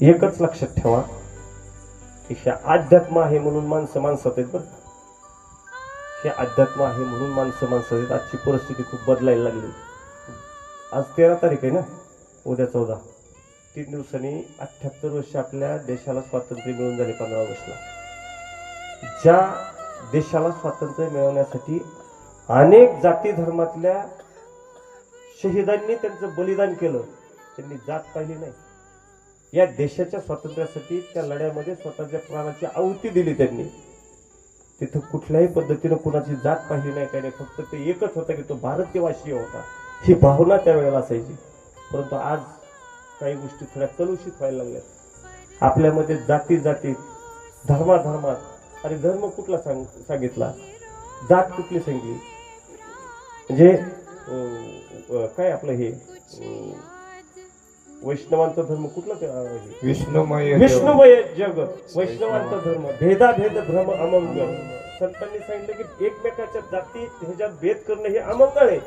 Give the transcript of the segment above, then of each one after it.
एकच लक्षात ठेवा की हे अध्यात्म आहे म्हणून माणसं माणसात आहेत बरं हे अध्यात्म आहे म्हणून माणसं माणसात आहेत. आजची परिस्थिती खूप बदलायला लागली. आज तेरा तारीख आहे ना? उद्या चौदा. तीन दिवसांनी अठ्ठ्याहत्तर वर्ष आपल्या देशाला स्वातंत्र्य मिळून झाले पंधरा ऑगस्टला ज्या देशाला स्वातंत्र्य मिळवण्यासाठी अनेक जाती धर्मातल्या शहीदांनी त्यांचं बलिदान केलं त्यांनी जात पाहिली नाही. या देशाच्या स्वातंत्र्यासाठी त्या लढ्यामध्ये स्वतःच्या प्राणाची आहुती दिली त्यांनी. तिथं कुठल्याही पद्धतीनं कुणाची जात पाहिली नाही काही नाही. फक्त ते एकच होतं की तो भारतीयवासीय होता. ही भावना त्यावेळेला असायची. परंतु आज काही गोष्टी थोड्या कलुषित व्हायला लागल्यात. आपल्यामध्ये जाती जातीत धर्माधर्मात आणि धर्म कुठला सांग सांगितला? जात कुठली सांगली म्हणजे काय आपलं हे? वैष्णवांचा धर्म कुठला ते, अं, हे? विष्णुमय विष्णुमय जग वैष्णवांचा धर्म भेदाभेद भ्रम अमंगळ. संतांनी सांगितलं की एकमेकाच्या जाती ह्याच्यात भेद करणं हे अमंगळ आहे.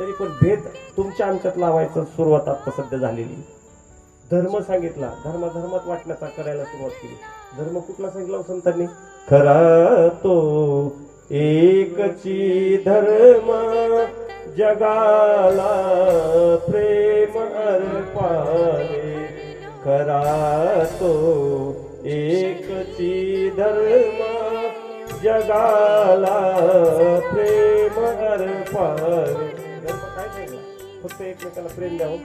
तरी पण भेद तुमच्या आमच्यात लावायचं सुरुवात आता सध्या झालेली आहे. धर्म सांगितला धर्माधर्मात वाटण्याचा करायला सुरुवात केली. धर्म कुठला सांगितला हो संतांनी? खरा तो एकची धर्म. जगाला प्रेम अर्पावे खरा तो एकची धर्म जगाला प्रेम अर्पावे फक्त एकमेकाला प्रेम द्यावं.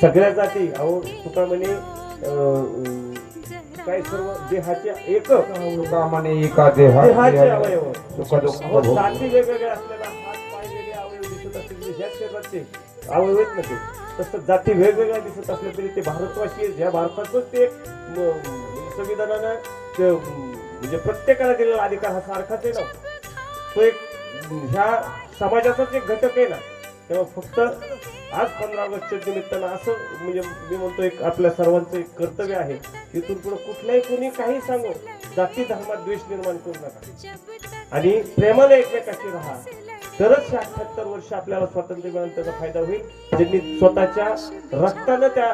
सगळ्या जाती अहो तुका म्हणे काय सर्व देहाच्या एक देहाचे अवयव. जाती वेगवेगळ्या असलेला ह्याच शरीराचे अवयव ना ते तसं जाती वेगवेगळ्या दिसत असल्या तरी ते भारतवासी आहेत. ह्या भारताचंच ते संविधानानं म्हणजे प्रत्येकाला दिलेला अधिकार हा सारखाच आहे ना. तो एक ह्या समाजाचाच एक घटक आहे ना. तेव्हा फक्त आज पंधरा ऑगस्टच्या निमित्तानं असं म्हणजे मी म्हणतो एक आपल्या सर्वांचं एक कर्तव्य आहे. तिथून पुढे कुठल्याही कोणी काही सांगू जाती धर्मात द्वेष निर्माण करू नका. आणि प्रेमाने एकमेकाशी राहा. तरच अठ्याहत्तर वर्ष आपल्याला स्वातंत्र्य मिळून त्याचा फायदा होईल. ज्यांनी स्वतःच्या रक्तानं त्या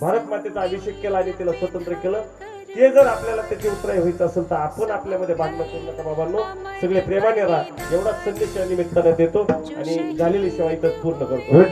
भारत मातेचा अभिषेक केला आणि तिला स्वतंत्र केलं ते जर आपल्याला त्याची उत्तराय व्हायचं असेल तर आपण आपल्यामध्ये भांडणं करू नका बाबांनो. सगळे प्रेमाने राहा. एवढा संदेश या निमित्तानं देतो आणि झालेली सेवा इथं पूर्ण करतो.